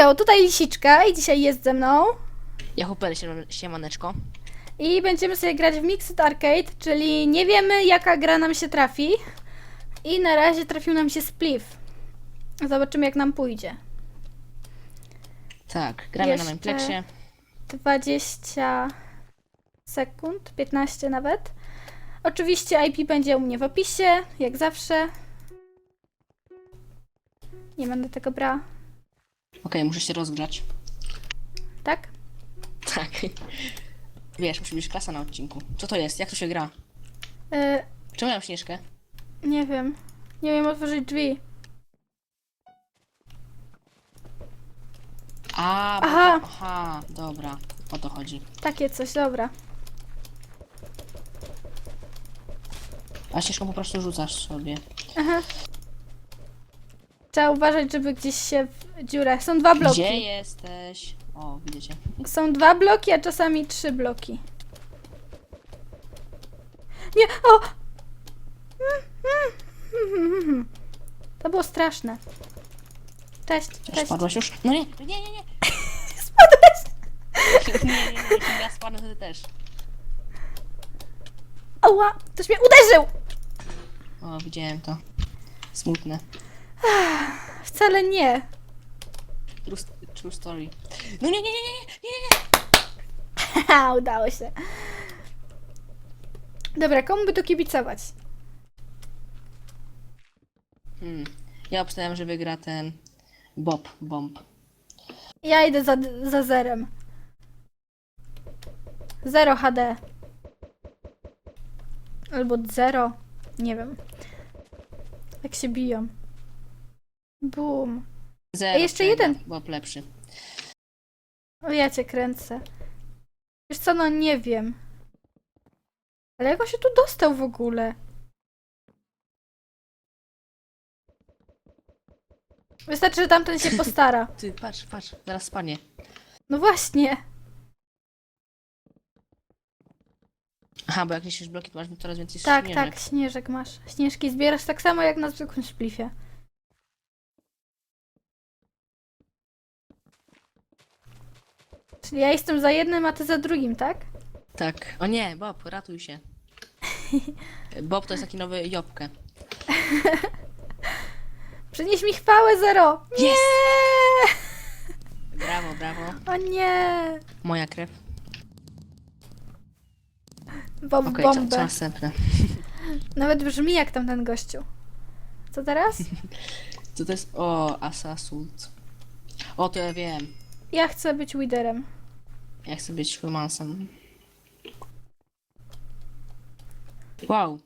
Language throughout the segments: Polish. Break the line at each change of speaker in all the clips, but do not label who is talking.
Hejo, tutaj Lisiczka i dzisiaj jest ze mną.
Ja Hopper, siemaneczko.
I będziemy sobie grać w Mixed Arcade, czyli nie wiemy jaka gra nam się trafi. I na razie trafił nam się Spliff. Zobaczymy jak nam pójdzie.
Tak, gramy
Jeszcze-
na Memplexie.
20 sekund, 15 nawet. Oczywiście IP będzie u mnie w opisie, jak zawsze. Nie będę tego brała,
Okej, muszę się rozgrzać.
tak?
Tak. Wiesz, musi być klasa na odcinku. Co to jest? Jak to się gra?
Y,
Czemu mam śnieżkę?
nie wiem. Nie wiem otworzyć drzwi.
A, bo
Aha.
To, aha, dobra. O to chodzi.
Takie coś, dobra.
A śnieżką po prostu rzucasz sobie.
Aha. Trzeba uważać, żeby gdzieś się dziurę. Są dwa bloki.
Gdzie jesteś? O, widzicie.
Są dwa bloki, a czasami trzy bloki. Nie! O! To było straszne. Cześć, cześć.
spadłaś już? No nie, nie, nie, nie.
Spadłeś!
Nie, nie, nie, jeśli ja spadnę, to ty też.
Ała! Ktoś mnie uderzył!
O, widziałem to. Smutne.
Wcale nie.
True, true story. No nie, nie, nie, nie, nie, nie, nie.
Haha, udało się. Dobra, komu by tu kibicować?
Hmm. Ja obstawiam, że wygra ten Bob Bomb.
Ja idę za, za zerem. Zero HD. Albo zero. Nie wiem. Jak się biją. Boom.
Zero.
jeszcze
przegra,
jeden.
Bob lepszy.
O, ja cię kręcę. Wiesz co, no nie wiem. Ale jak on się tu dostał w ogóle? Wystarczy, że tamten się postara.
Ty, patrz, patrz, zaraz spanie.
No właśnie.
Aha, bo jak niesiesz bloki, to masz coraz więcej
Tak,
śnieżek.
tak, śnieżek masz. Śnieżki zbierasz tak samo jak na zwykłym szplifie. Czyli ja jestem za jednym, a ty za drugim, tak?
Tak. O nie, Bob, ratuj się. Bob to jest taki nowy Jobkę.
Przynieś mi chwałę, zero! Nie!
Brawo, brawo.
O nie!
Moja krew.
Bob
Okej, co, co
bombę.
następne?
Nawet brzmi jak tamten gościu. Co teraz?
Co to jest? O, Assasult. O, to ja wiem.
Ja chcę być Widerem.
Ja chcę być romansem. Wow.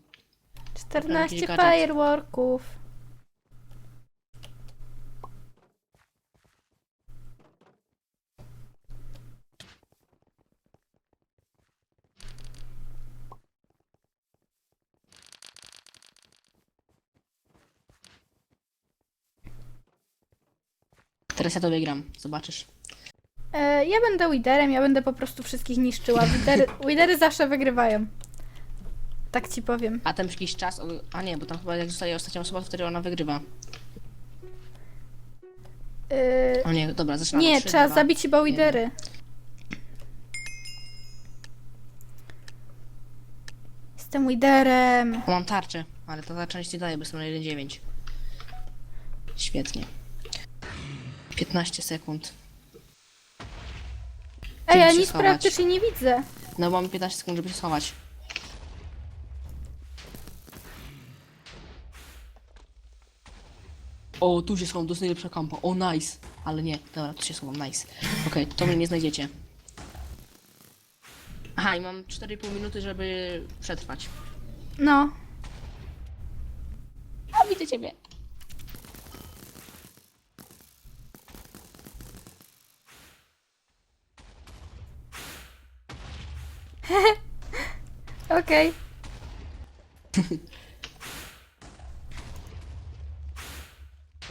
14
Jakiś gadżet.
fireworków.
Teraz ja to wygram. Zobaczysz.
Ja będę Widerem, ja będę po prostu wszystkich niszczyła. Widery, Widery zawsze wygrywają. Tak ci powiem.
A tam jakiś czas. o- A nie, bo tam chyba jak zostaje ostatnia osoba, to wtedy ona wygrywa.
E,
O nie, dobra, zaczynamy.
nie,
Trzy,
trzeba
dwa.
zabić chyba Widery. Jestem Widerem.
O, mam tarczę, ale ta tarcza nic nie daje, bo jestem na 1.9. Świetnie. 15 sekund.
Ej, ja
się
nic
schować?
praktycznie nie widzę.
No mamy 15 sekund, żeby się schować. O, tu się schowam, to jest najlepsza kampa. O, nice. Ale nie, dobra, tu się schowam, nice. Okej, to mnie nie znajdziecie. Aha, i mam 4,5 minuty, żeby przetrwać.
No.
A, widzę ciebie.
Okej.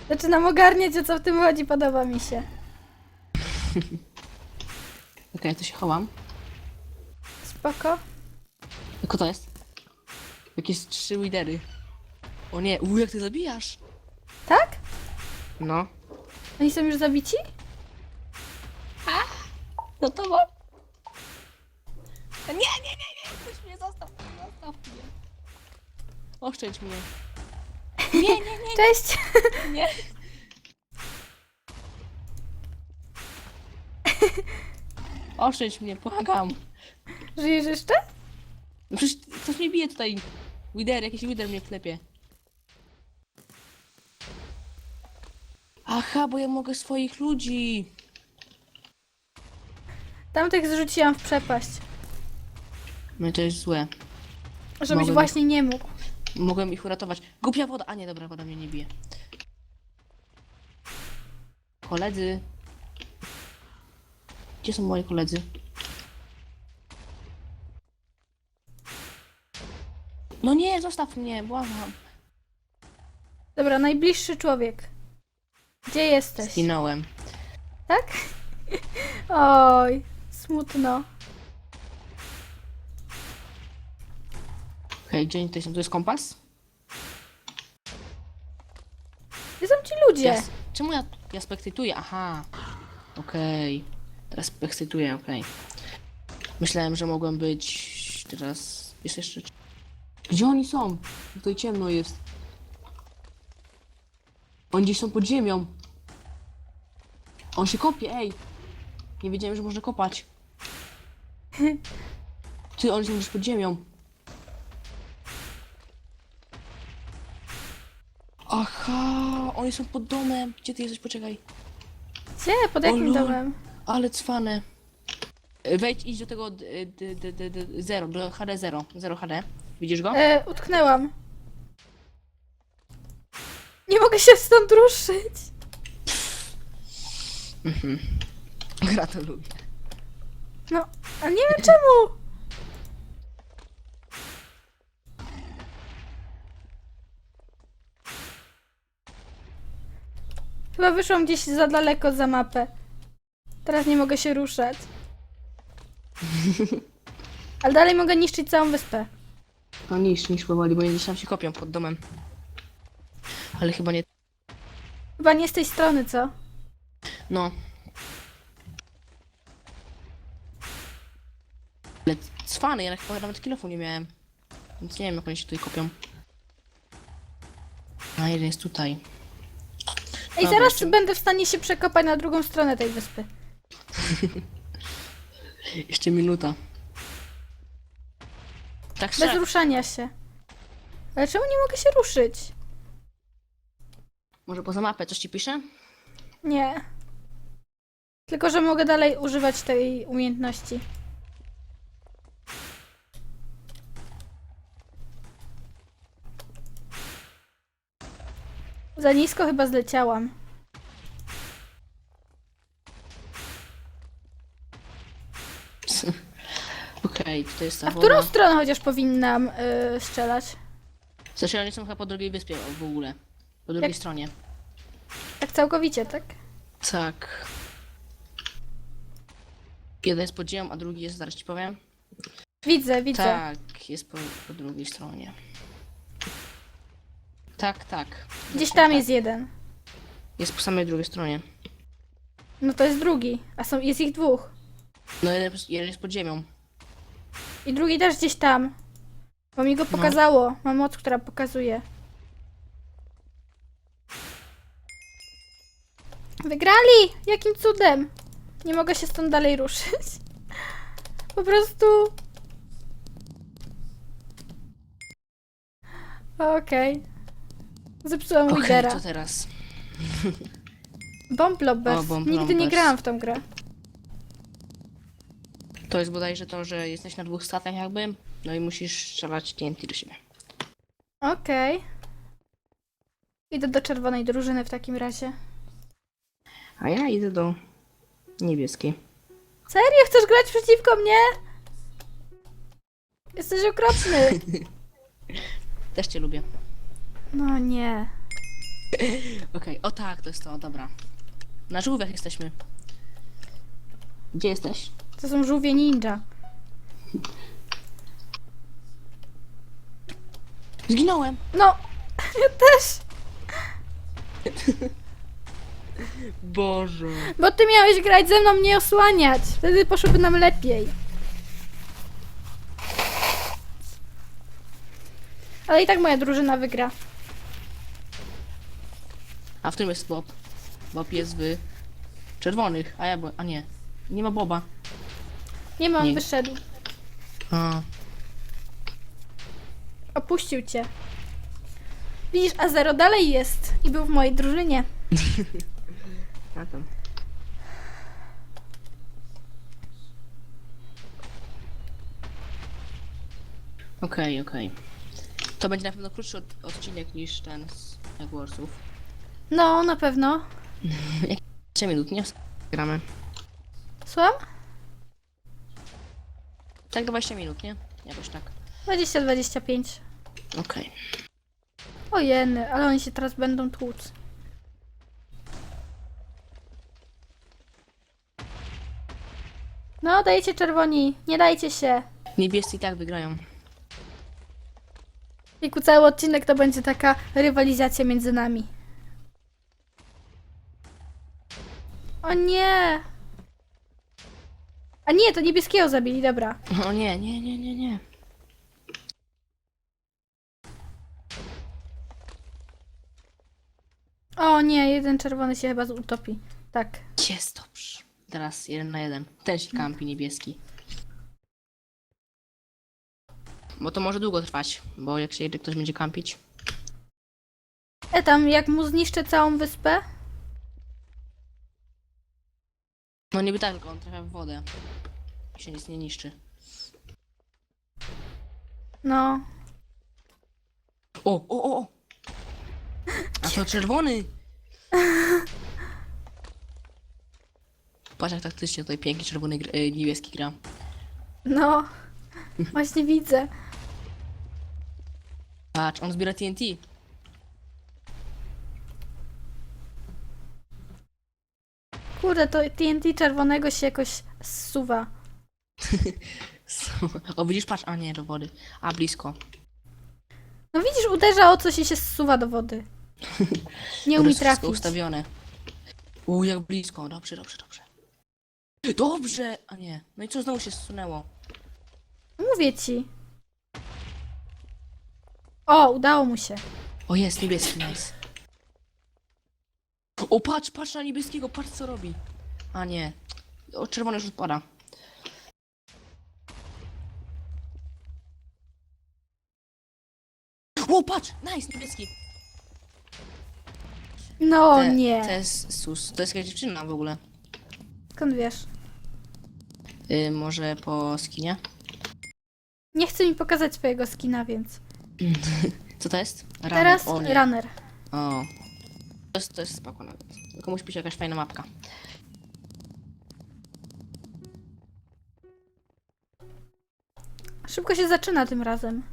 Zaczynam ogarniać, o co w tym chodzi, podoba mi się.
Okej, to się chowam.
Spoko.
Tylko to jest? Jakieś trzy lidery. O nie, u jak ty zabijasz?
Tak?
No.
Oni są już zabici?
No to ma... Nie, nie, nie, nie, ktoś mnie zostaw, zostaw mnie. Oszczędź mnie. Nie, nie, nie,
Cześć!
nie. Oszczędź mnie, błagam.
Żyjesz jeszcze?
No przecież ktoś mnie bije tutaj. Wider, jakiś wider mnie klepie. Aha, bo ja mogę swoich ludzi.
Tamtych zrzuciłam w przepaść.
No i to jest złe.
Żebyś
Mogę-
właśnie nie mógł.
Mogłem ich uratować. Głupia woda. A nie, dobra, woda mnie nie bije. Koledzy. Gdzie są moi koledzy? No nie, zostaw mnie, błagam.
Dobra, najbliższy człowiek. Gdzie jesteś?
Zginąłem.
Tak? Oj, smutno.
Okej, oni tutaj są? Tu jest kompas?
Gdzie są ci ludzie?
Ja, czemu ja, ja spektytuję? Aha. Okej. Teraz spektytuję, okej. Myślałem, że mogłem być teraz... Jest jeszcze... Gdzie oni są? Tutaj ciemno jest. Oni gdzieś są pod ziemią. On się kopie, ej. Nie wiedziałem, że można kopać. Ty, oni są gdzieś pod ziemią. Aha, oni są pod domem. Gdzie ty jesteś? Poczekaj.
Gdzie? Pod jakim
lol.
domem?
Ale cwane. E, Wejdź, idź do tego d, d, d, d, d, 0, do HD 0. 0 HD. Widzisz go?
E, utknęłam. Nie mogę się stąd ruszyć.
Gratuluję.
No, a nie wiem czemu. Chyba wyszłam gdzieś za daleko za mapę. Teraz nie mogę się ruszać. Ale dalej mogę niszczyć całą wyspę.
No niż, niż powoli, bo gdzieś tam się kopią pod domem. Ale chyba nie...
Chyba nie z tej strony, co?
No. Ale cwany, ja chyba nawet kilofu nie miałem. Więc nie wiem, jak oni się tutaj kopią. A jeden jest tutaj.
Ej,
Dobra,
zaraz
jeszcze-
będę w stanie się przekopać na drugą stronę tej wyspy.
Jeszcze minuta. Tak
Bez
strzel-
ruszania się. Ale czemu nie mogę się ruszyć?
Może poza mapę coś ci pisze?
Nie. Tylko, że mogę dalej używać tej umiejętności. Za nisko chyba zleciałam.
Okej, tutaj jest ta
A w
woda.
którą stronę chociaż powinnam yy, strzelać?
Znaczy oni są chyba po drugiej wyspie w ogóle. Po drugiej
Jak-
stronie.
Tak całkowicie, tak?
Tak. Jeden jest pod ziemią, a drugi jest, zaraz ci powiem.
Widzę, widzę.
Tak, jest po, po drugiej stronie. Tak, tak.
Gdzieś tam
tak.
jest jeden.
Jest po samej drugiej stronie.
No to jest drugi, a są, jest ich dwóch.
No jeden, jeden jest pod ziemią.
I drugi też gdzieś tam. Bo mi go
No.
pokazało. Mam moc, która pokazuje. Wygrali! Jakim cudem? Nie mogę się stąd dalej ruszyć. Po prostu. Okej. Zepsułam
Okej,
lidera.
co teraz?
Bomb Lobbers.
O, Bomb
Nigdy nie
Lobbers.
grałam w tą grę.
To jest bodajże to, że jesteś na dwóch statach jakby, no i musisz strzelać TNT do siebie.
Okej. Idę do czerwonej drużyny w takim razie.
A ja idę do niebieskiej.
Serio? Chcesz grać przeciwko mnie? Jesteś okropny.
Też cię lubię.
No nie.
Okej, o tak, to jest to, dobra. Na żółwiach jesteśmy. Gdzie jesteś?
To są żółwie ninja.
Zginąłem!
No, ja też.
Boże.
Bo ty miałeś grać ze mną, nie osłaniać. Wtedy poszłoby nam lepiej. Ale i tak moja drużyna wygra.
A w którym jest Bob? Bob jest w czerwonych, a ja bo... A nie. Nie ma Boba.
Nie ma, on
Nie.
wyszedł.
A.
Opuścił cię. Widzisz, a Zero dalej jest i był w mojej drużynie.
A tam. Okej, okej. To będzie na pewno krótszy od, odcinek niż ten z Warsów.
No, na pewno.
3 minut, nie? Gramy.
Słucham?
Tak 20 minut, nie? Jakoś tak.
20-25.
Okej.
O jeny, ale oni się teraz będą tłuc. No, dajcie czerwoni, nie dajcie się.
Niebiescy i tak wygrają.
I ku cały odcinek to będzie taka rywalizacja między nami. O nie! A nie, to niebieskiego zabili, dobra.
O nie, nie, nie, nie, nie.
O nie, jeden czerwony się chyba utopi. Tak.
Jest dobrze. Teraz jeden na jeden. Ten się kampi niebieski. Bo to może długo trwać, bo jak się ktoś będzie kampić.
E tam, jak mu zniszczę całą wyspę?
No niby tak, tylko on trafia w wodę. I się nic nie niszczy.
No.
O, o, o! o. A to czerwony! Patrz jak taktycznie tutaj pięknie czerwony, gr- y, niebieski gra.
No. Właśnie widzę.
Patrz, on zbiera TNT.
Kurde, to TNT czerwonego się jakoś zsuwa.
O, widzisz, patrz, a nie, do wody. A, blisko.
No widzisz, uderza o coś i się zsuwa do wody. Nie umie trafić.
ustawione. U, jak blisko. Dobrze, dobrze, dobrze. Dobrze! A nie. No i co, znowu się zsunęło.
Mówię ci. O, udało mu się.
O, jest, niebieski, nice. O, patrz, patrz na niebieskiego, patrz co robi. A nie. O, czerwony już odpada. O, patrz! Nice, niebieski.
No
Te-
nie.
To jest sus. To jest jakaś dziewczyna w ogóle.
Skąd wiesz?
Y, może po skinie?
Nie chce mi pokazać swojego skina, więc.
Co to jest? Runner.
Teraz
o, nie.
runner.
O. To jest, to jest spoko nawet. Tylko musi być jakaś fajna mapka.
Szybko się zaczyna tym razem.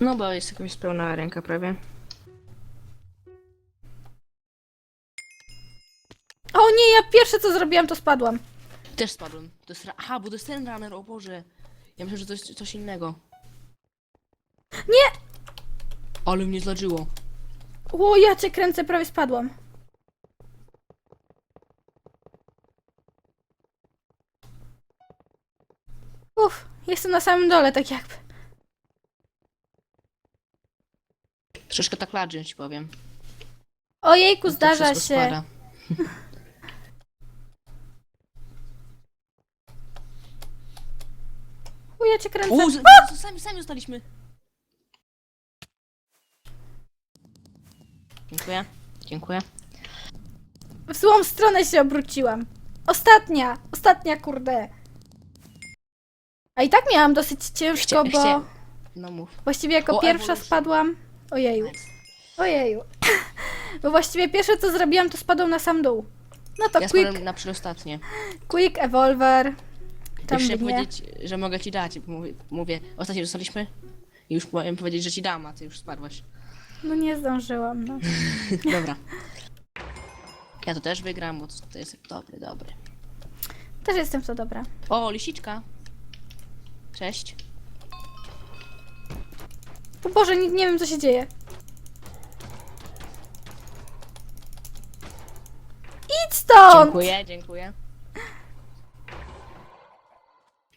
No bo jest jakaś pełna ręka prawie.
O nie, ja pierwsze co zrobiłam, to spadłam.
Też spadłem. To jest ra- Aha, bo to jest ten runner, o Boże. Ja myślę, że to jest coś innego.
Nie!
Ale mnie zlaczyło.
O, ja cię kręcę, prawie spadłam. Uff, jestem na samym dole, tak jakby.
Troszkę tak ladży, ci powiem.
Ojejku,
To
zdarza
wszystko
się.
spada.
U, ja cię kręcę.
U, z- z- sami, sami zostaliśmy. Dziękuję. Dziękuję.
W złą stronę się obróciłam. Ostatnia, ostatnia, kurde. A i tak miałam dosyć ciężko,
Chcia-
bo
chcia- No mów.
właściwie jako
O,
pierwsza
Evolution.
spadłam. Ojeju, ojeju. bo właściwie pierwsze co zrobiłam, to spadłam na sam dół. No to
Ja
quick,
spadłem na przedostatnie.
quick evolver. Tam
Już chciałem powiedzieć, że mogę ci dać. Mówię, mówię ostatnio dostaliśmy i już miałem powiedzieć, że ci dam, a ty już spadłaś.
No nie zdążyłam, no.
Dobra. Ja to też wygram, bo to, jest dobry, dobry.
Też jestem w to dobra.
O, lisiczka. Cześć.
O Boże, nie, nie wiem co się dzieje. stąd!
Dziękuję, dziękuję.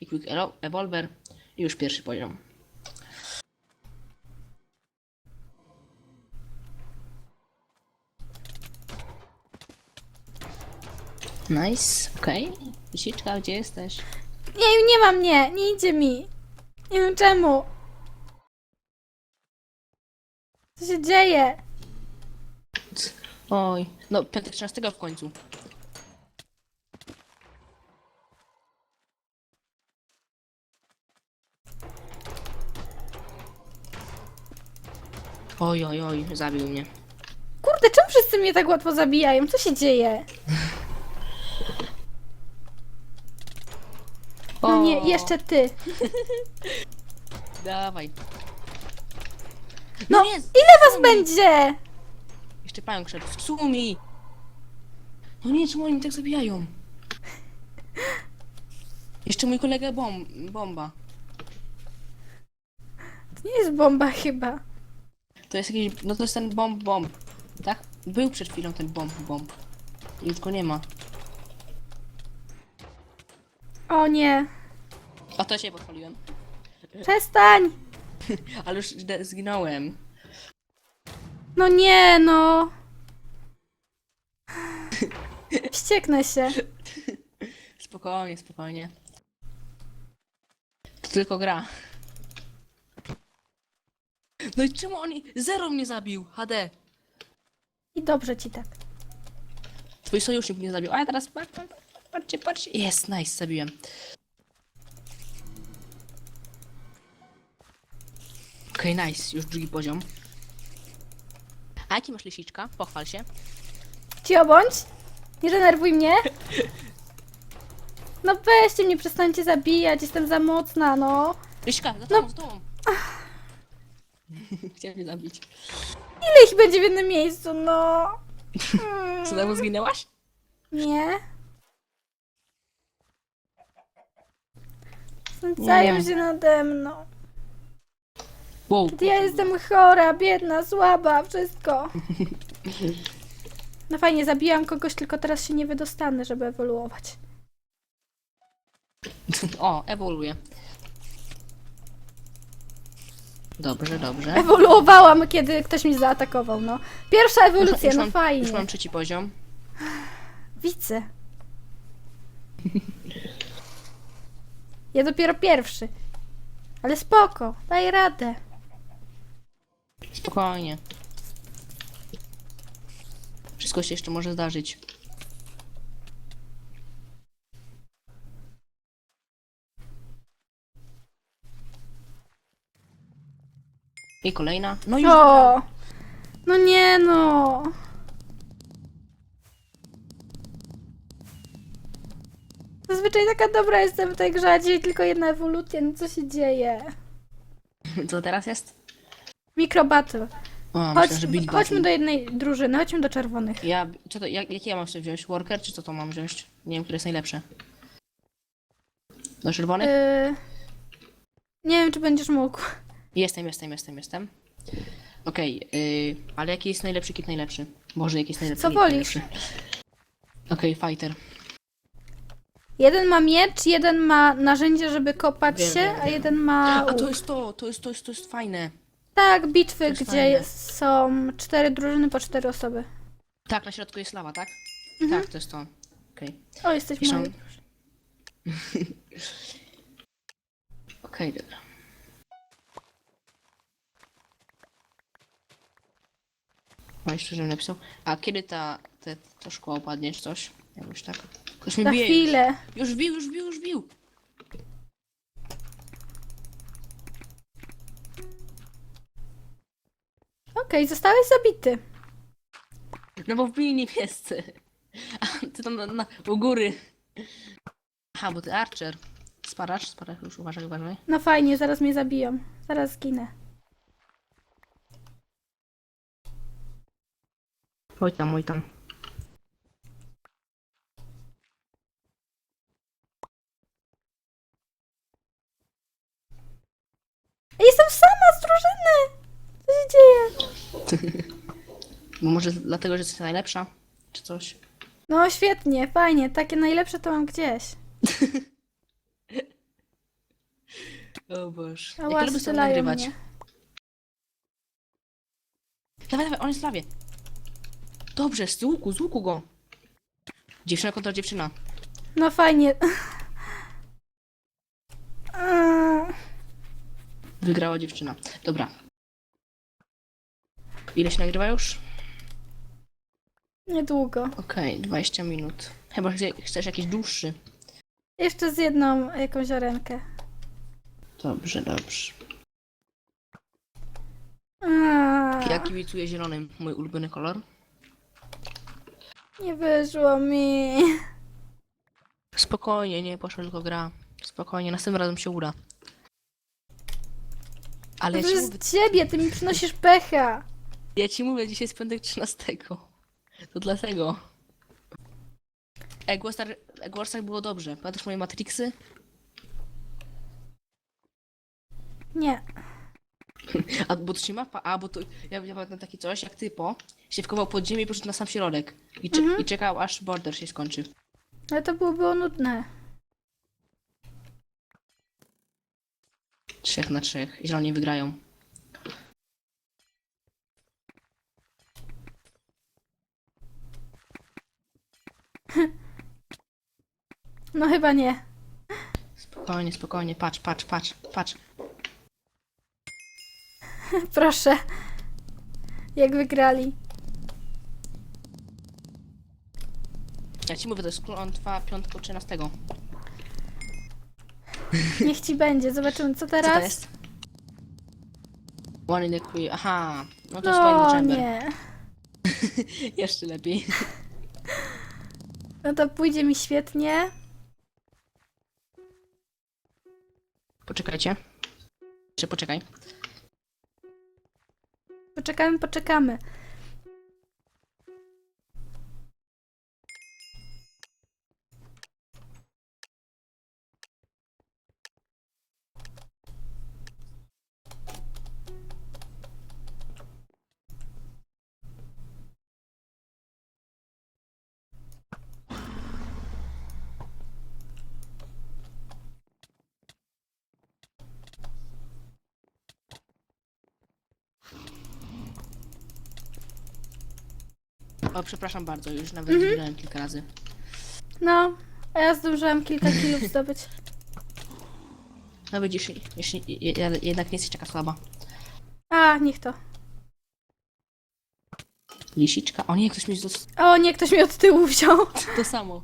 I quick elo- evolver. I już pierwszy poziom. Nice, okej. Okay. Lisiczka, gdzie jesteś?
Nie, nie ma mnie, nie idzie mi. Nie wiem czemu. Co się dzieje?
Oj, no piątek 13 w końcu. Oj, oj, oj, zabił mnie.
Kurde, czemu wszyscy mnie tak łatwo zabijają? Co się dzieje? No nie, jeszcze ty.
Dawaj.
No,
nie,
ile was będzie?
Jeszcze pająk szedł. W sumi! No nie, czemu oni tak zabijają? Jeszcze mój kolega bom bomba.
To nie jest bomba chyba.
To jest jakiś, no to jest ten bomb bomb. Tak? Był przed chwilą ten bomb bomb. Już go nie ma.
O nie.
O, to się podpaliłem.
Przestań!
Ale już de- zginąłem.
No nie, no. Wścieknę się.
Spokojnie, spokojnie. To tylko gra. No i czemu oni... Zero mnie zabił, HD.
I dobrze ci tak.
Twój sojusznik mnie zabił. A ja teraz patrz, patrz, patrzcie, patrzcie. Jest, nice, zabiłem. Okej, nice, już drugi poziom. A jaki masz lisiczka? Pochwal się.
Ci obądź. Nie denerwuj mnie. No weźcie mnie, przestańcie zabijać, jestem za mocna, no.
Lisiczka, za tobą, za tobą. Chciałem mnie zabić.
Ile ich będzie w jednym miejscu, no. Mm,
Co, znowu zginęłaś?
nie. Znęcają się nade mną.
Wow.
Ja jestem chora, biedna, słaba, wszystko. No fajnie, zabijam kogoś, tylko teraz się nie wydostanę, żeby ewoluować.
O, ewoluuje. Dobrze, dobrze.
Ewoluowałam, kiedy ktoś mnie zaatakował, no. Pierwsza
Już,
ewolucja,
już,
no
mam,
fajnie.
już mam trzeci poziom.
Widzę. Ja dopiero pierwszy. Ale spoko, daj radę.
Spokojnie. Wszystko się jeszcze może zdarzyć. I kolejna. No już.
O! No nie no. Zazwyczaj taka dobra jestem w tej grze, a dzisiaj tylko jedna ewolucja, no co się dzieje?
Co teraz jest?
Micro Battle.
O,
Chodź,
myślę, że Big
chodźmy
Battle.
do jednej drużyny, chodźmy do czerwonych.
Ja, co to, jak, jakie ja mam sobie wziąć? Worker, czy co to mam wziąć? Nie wiem, które jest najlepsze. Do czerwonych?
Yy... Nie wiem, czy będziesz mógł.
Jestem, jestem, jestem, jestem. Okej, y, ale jaki jest najlepszy kit najlepszy? Boże, jaki jest najlepszy
Co
kit
wolisz?
najlepszy? Okej, fighter.
Jeden ma miecz, jeden ma narzędzie, żeby kopać
Wiem,
się,
wiem,
a jeden ma
A to jest to, to jest, to jest, to jest fajne.
Tak, bitwy, gdzie
fajne.
jest, są cztery drużyny po cztery osoby.
Tak, na środku jest lawa, tak?
Mhm.
Tak, to jest to. Okej.
O, jesteś mały.
mam- Okej, dobra. Ma jeszcze, żebym napisał. A kiedy ta, te, to szkło opadnie, czy coś? Jakoś tak. Ktoś mi
Za
bije.
chwilę.
Już bił, już bił, już bił.
Okej, zostałeś zabity.
No bo wbili niebiescy. A ty tam na, na, u góry. Aha, bo ty Archer. Sparasz, sparasz, już uważaj, uważaj.
No fajnie, zaraz mnie zabiją. Zaraz zginę.
Oj tam, oj tam.
Ej, Jestem sama z drużyny! Co się dzieje?
Bo może dlatego, że jesteś najlepsza? Czy coś?
No świetnie, fajnie. Takie najlepsze to mam gdzieś.
O Boże.
A
Jak ja lubię sobie
strzelają
nagrywać.
mnie.
Dawaj, dawaj, on jest w lawie. Dobrze, z łuku, z łuku go. Dziewczyna kontra dziewczyna.
No fajnie. Eee,
Wygrała dziewczyna. Dobra. Ile się nagrywa już?
Niedługo.
Okej, 20 minut. Chyba że chcesz jakiś dłuższy.
Jeszcze z jedną jakąś arenkę.
Dobrze, dobrze.
Eee,
Ja kibicuję zielonym, mój ulubiony kolor.
Nie wyszło mi.
Spokojnie, nie poszła tylko gra. Spokojnie, następnym razem się uda. Ale
To
ja ci, mówię,
ciebie, ty mi przynosisz pecha.
Ja ci mówię, dzisiaj jest piątek 13. To dlatego. Egostar, Egostar było dobrze. Pamiętasz moje Matrixy?
Nie.
A bo to się mapa, a bo to ja, ja pamiętam takie coś jak typo się wkował pod ziemię i poszedł na sam środek i, cze-
Mhm.
i czekał aż border się skończy.
Ale to było, było nudne.
Trzech na trzech. Zieloni wygrają.
No chyba nie.
Spokojnie, spokojnie. Patrz, patrz, patrz, patrz.
Proszę. Jak wygrali.
Ja ci mówię, to jest klątwa piątku 13. Co
Niech ci będzie. Zobaczymy co teraz.
to jest? One in the queue. Aha, no to jest fajny
No
chamber.
nie.
Jeszcze lepiej.
No to pójdzie mi świetnie.
Poczekajcie. Czy poczekaj.
Poczekamy, poczekamy.
O, przepraszam bardzo, już nawet
Mhm.
wygrałem kilka razy.
No, a ja zdążyłam kilka kilów zdobyć.
No widzisz, jeśli, je- je- jednak nie jesteś taka słaba.
A, niech to.
Lisiczka. O nie, ktoś mi zdos...
O, nie, ktoś mi od tyłu wziął.
To samo.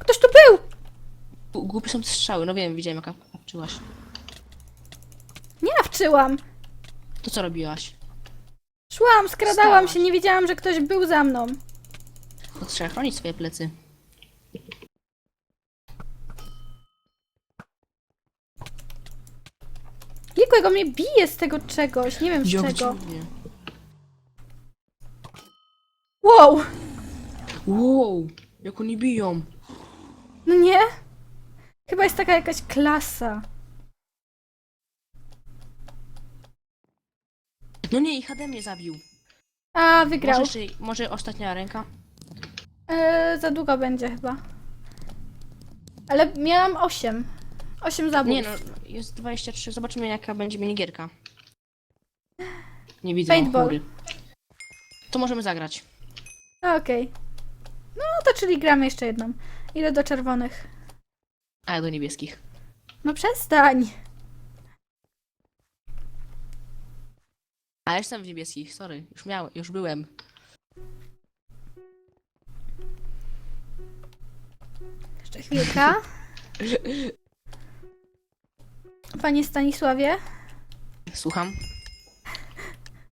Ktoś tu był!
Gu- Głupie są te strzały, no wiem, widziałem jaka patrzyłaś.
Nie nawczyłam.
To co robiłaś?
Szłam, skradałam się, nie wiedziałam, że ktoś był za mną.
To trzeba chronić swoje plecy.
Jejku, mnie bije z tego czegoś, nie wiem z czego.
dziwnie.
Wow!
Wow, jak oni biją.
No nie? Chyba jest taka jakaś klasa.
No nie, i HD mnie zabił.
A,
Może,
wygrał.
jeszcze, może ostatnia ręka?
E, za długo będzie chyba. Ale miałam 8. 8 zabójstw.
Nie no, jest 23. Zobaczymy jaka będzie minigierka. Nie widzę
Paintball.
chmury. To możemy zagrać.
Okej. No to czyli gramy jeszcze jedną. Idę do czerwonych.
A ja do niebieskich.
No przestań.
A ja jestem w niebieskich, sorry. Już miałem, już byłem.
Jeszcze chwilka. Panie Stanisławie?
Słucham?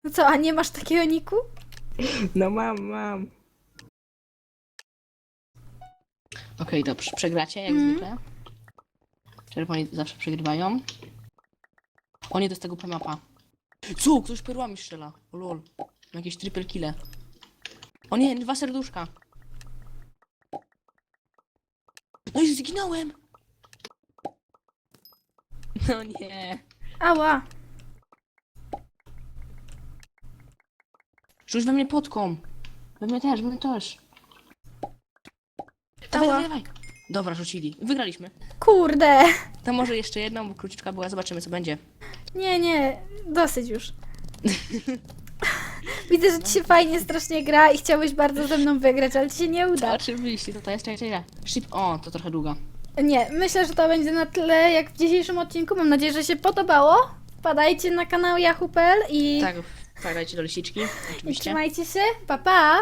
No co, a nie masz takiego niku?
No mam, mam. Okej, dobrze. Przegracie, jak
Mhm.
zwykle. Czerwoni zawsze przegrywają. O nie, to jest tego premapa. Co? Ktoś perłami strzela. O lol. Jakieś triple kille. O nie, dwa serduszka. No i zginąłem! No nie.
Ała.
Rzuć we mnie potką. We mnie też, we mnie też. Dawaj,
Ała.
dawaj, dawaj. Dobra, rzucili. Wygraliśmy.
Kurde.
To może jeszcze jedną, bo króciutka była. Zobaczymy, co będzie.
Nie, nie, dosyć już. Widzę, że ci się fajnie strasznie gra i chciałbyś bardzo ze mną wygrać, ale ci się nie uda.
Oczywiście, to to jest, czekaj, czekaj. Szybko. O, to trochę długo.
Nie, myślę, że to będzie na tyle jak w dzisiejszym odcinku. Mam nadzieję, że się podobało. Wpadajcie na kanał yahoo.pl i,
Tak, wpadajcie do lisiczki,
i
oczywiście.
trzymajcie się. Pa, pa!